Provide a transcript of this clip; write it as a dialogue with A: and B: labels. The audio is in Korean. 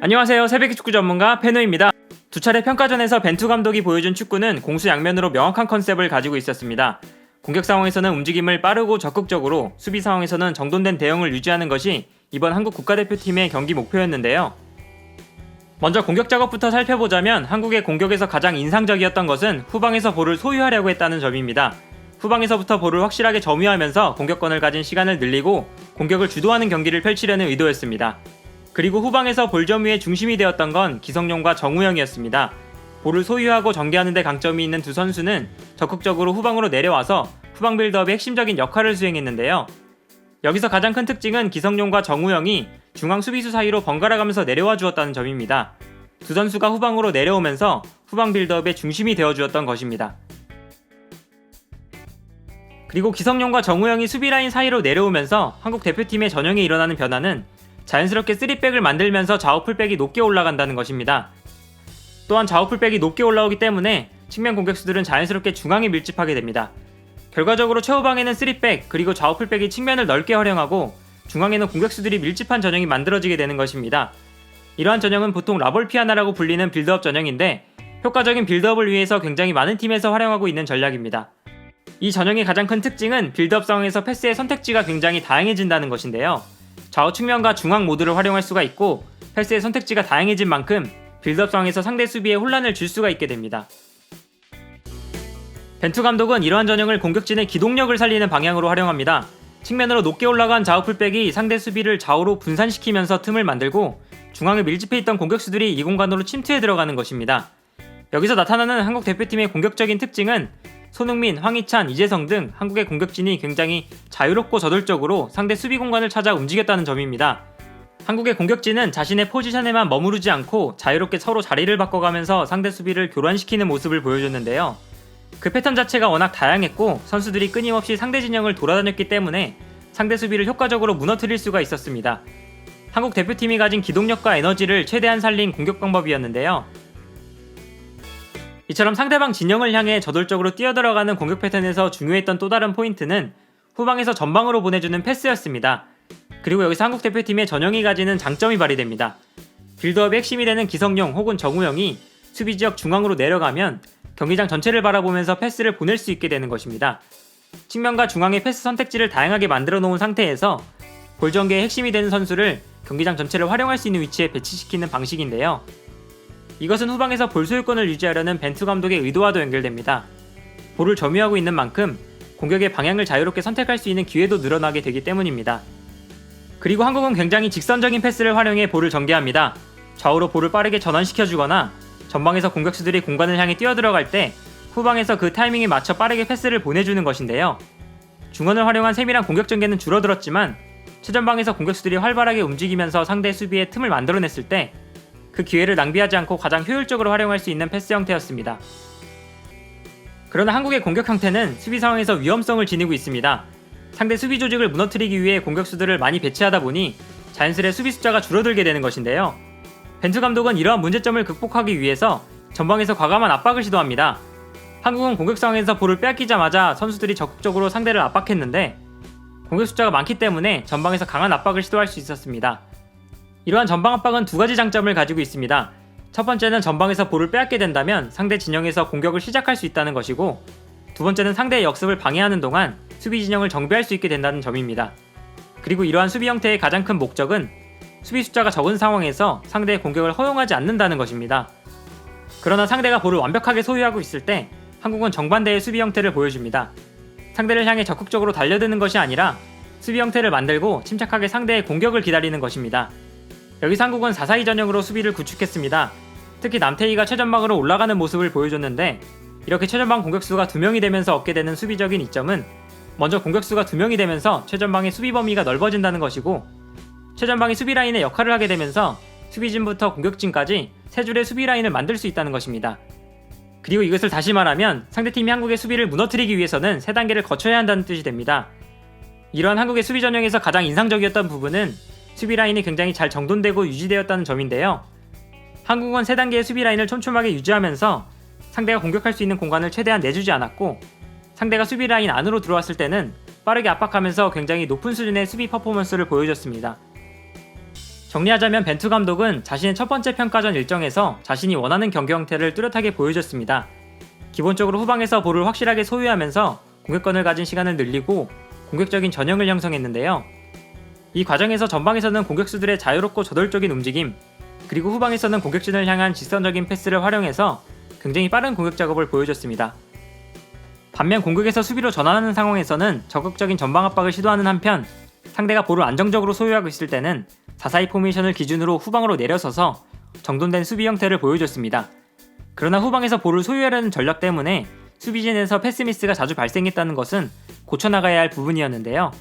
A: 안녕하세요. 새벽의 축구 전문가 페노입니다. 두 차례 평가전에서 벤투 감독이 보여준 축구는 공수 양면으로 명확한 컨셉을 가지고 있었습니다. 공격 상황에서는 움직임을 빠르고 적극적으로, 수비 상황에서는 정돈된 대응을 유지하는 것이 이번 한국 국가대표팀의 경기 목표였는데요. 먼저 공격 작업부터 살펴보자면 한국의 공격에서 가장 인상적이었던 것은 후방에서 볼을 소유하려고 했다는 점입니다. 후방에서부터 볼을 확실하게 점유하면서 공격권을 가진 시간을 늘리고 공격을 주도하는 경기를 펼치려는 의도였습니다. 그리고 후방에서 볼 점유의 중심이 되었던 건 기성용과 정우영이었습니다. 볼을 소유하고 전개하는 데 강점이 있는 두 선수는 적극적으로 후방으로 내려와서 후방 빌드업의 핵심적인 역할을 수행했는데요. 여기서 가장 큰 특징은 기성용과 정우영이 중앙 수비수 사이로 번갈아 가면서 내려와 주었다는 점입니다. 두 선수가 후방으로 내려오면서 후방 빌드업의 중심이 되어 주었던 것입니다. 그리고 기성용과 정우영이 수비 라인 사이로 내려오면서 한국 대표팀의 전형에 일어나는 변화는 자연스럽게 3백을 만들면서 좌우 풀백이 높게 올라간다는 것입니다. 또한 좌우 풀백이 높게 올라오기 때문에 측면 공격수들은 자연스럽게 중앙에 밀집하게 됩니다. 결과적으로 최후방에는 3백 그리고 좌우 풀백이 측면을 넓게 활용하고 중앙에는 공격수들이 밀집한 전형이 만들어지게 되는 것입니다. 이러한 전형은 보통 라볼피아나라고 불리는 빌드업 전형인데 효과적인 빌드업을 위해서 굉장히 많은 팀에서 활용하고 있는 전략입니다. 이 전형의 가장 큰 특징은 빌드업 상황에서 패스의 선택지가 굉장히 다양해진다는 것인데요. 좌우 측면과 중앙 모두를 활용할 수가 있고 패스의 선택지가 다양해진 만큼 빌드업 상황에서 상대 수비에 혼란을 줄 수가 있게 됩니다. 벤투 감독은 이러한 전형을 공격진의 기동력을 살리는 방향으로 활용합니다. 측면으로 높게 올라간 좌우 풀백이 상대 수비를 좌우로 분산시키면서 틈을 만들고 중앙에 밀집해 있던 공격수들이 이 공간으로 침투해 들어가는 것입니다. 여기서 나타나는 한국 대표팀의 공격적인 특징은 손흥민, 황희찬, 이재성 등 한국의 공격진이 굉장히 자유롭고 저돌적으로 상대 수비 공간을 찾아 움직였다는 점입니다. 한국의 공격진은 자신의 포지션에만 머무르지 않고 자유롭게 서로 자리를 바꿔가면서 상대 수비를 교란시키는 모습을 보여줬는데요. 그 패턴 자체가 워낙 다양했고 선수들이 끊임없이 상대 진영을 돌아다녔기 때문에 상대 수비를 효과적으로 무너뜨릴 수가 있었습니다. 한국 대표팀이 가진 기동력과 에너지를 최대한 살린 공격 방법이었는데요. 이처럼 상대방 진영을 향해 저돌적으로 뛰어들어가는 공격 패턴에서 중요했던 또 다른 포인트는 후방에서 전방으로 보내주는 패스였습니다. 그리고 여기서 한국 대표팀의 전형이 가지는 장점이 발휘됩니다. 빌드업의 핵심이 되는 기성용 혹은 정우영이 수비 지역 중앙으로 내려가면 경기장 전체를 바라보면서 패스를 보낼 수 있게 되는 것입니다. 측면과 중앙의 패스 선택지를 다양하게 만들어 놓은 상태에서 볼 전개의 핵심이 되는 선수를 경기장 전체를 활용할 수 있는 위치에 배치시키는 방식인데요. 이것은 후방에서 볼 소유권을 유지하려는 벤투 감독의 의도와도 연결됩니다. 볼을 점유하고 있는 만큼 공격의 방향을 자유롭게 선택할 수 있는 기회도 늘어나게 되기 때문입니다. 그리고 한국은 굉장히 직선적인 패스를 활용해 볼을 전개합니다. 좌우로 볼을 빠르게 전환시켜주거나 전방에서 공격수들이 공간을 향해 뛰어들어갈 때 후방에서 그 타이밍에 맞춰 빠르게 패스를 보내주는 것인데요. 중원을 활용한 세밀한 공격 전개는 줄어들었지만 최전방에서 공격수들이 활발하게 움직이면서 상대 수비에 틈을 만들어냈을 때 그 기회를 낭비하지 않고 가장 효율적으로 활용할 수 있는 패스 형태였습니다. 그러나 한국의 공격 형태는 수비 상황에서 위험성을 지니고 있습니다. 상대 수비 조직을 무너뜨리기 위해 공격수들을 많이 배치하다 보니 자연스레 수비 숫자가 줄어들게 되는 것인데요. 벤투 감독은 이러한 문제점을 극복하기 위해서 전방에서 과감한 압박을 시도합니다. 한국은 공격 상황에서 볼을 빼앗기자마자 선수들이 적극적으로 상대를 압박했는데 공격 숫자가 많기 때문에 전방에서 강한 압박을 시도할 수 있었습니다. 이러한 전방 압박은 두 가지 장점을 가지고 있습니다. 첫 번째는 전방에서 볼을 빼앗게 된다면 상대 진영에서 공격을 시작할 수 있다는 것이고 두 번째는 상대의 역습을 방해하는 동안 수비 진영을 정비할 수 있게 된다는 점입니다. 그리고 이러한 수비 형태의 가장 큰 목적은 수비 숫자가 적은 상황에서 상대의 공격을 허용하지 않는다는 것입니다. 그러나 상대가 볼을 완벽하게 소유하고 있을 때 한국은 정반대의 수비 형태를 보여줍니다. 상대를 향해 적극적으로 달려드는 것이 아니라 수비 형태를 만들고 침착하게 상대의 공격을 기다리는 것입니다. 여기서 한국은 4-4-2 전형으로 수비를 구축했습니다. 특히 남태희가 최전방으로 올라가는 모습을 보여줬는데 이렇게 최전방 공격수가 2명이 되면서 얻게 되는 수비적인 이점은 먼저 공격수가 2명이 되면서 최전방의 수비 범위가 넓어진다는 것이고 최전방이 수비 라인의 역할을 하게 되면서 수비진부터 공격진까지 세 줄의 수비 라인을 만들 수 있다는 것입니다. 그리고 이것을 다시 말하면 상대팀이 한국의 수비를 무너뜨리기 위해서는 세 단계를 거쳐야 한다는 뜻이 됩니다. 이러한 한국의 수비 전형에서 가장 인상적이었던 부분은 수비 라인이 굉장히 잘 정돈되고 유지되었다는 점인데요. 한국은 세 단계의 수비 라인을 촘촘하게 유지하면서 상대가 공격할 수 있는 공간을 최대한 내주지 않았고 상대가 수비 라인 안으로 들어왔을 때는 빠르게 압박하면서 굉장히 높은 수준의 수비 퍼포먼스를 보여줬습니다. 정리하자면 벤투 감독은 자신의 첫 번째 평가전 일정에서 자신이 원하는 경기 형태를 뚜렷하게 보여줬습니다. 기본적으로 후방에서 볼을 확실하게 소유하면서 공격권을 가진 시간을 늘리고 공격적인 전형을 형성했는데요. 이 과정에서 전방에서는 공격수들의 자유롭고 저돌적인 움직임, 그리고 후방에서는 공격진을 향한 직선적인 패스를 활용해서 굉장히 빠른 공격 작업을 보여줬습니다. 반면 공격에서 수비로 전환하는 상황에서는 적극적인 전방 압박을 시도하는 한편 상대가 볼을 안정적으로 소유하고 있을 때는 4-4-2 포메이션을 기준으로 후방으로 내려서서 정돈된 수비 형태를 보여줬습니다. 그러나 후방에서 볼을 소유하려는 전략 때문에 수비진에서 패스 미스가 자주 발생했다는 것은 고쳐나가야 할 부분이었는데요.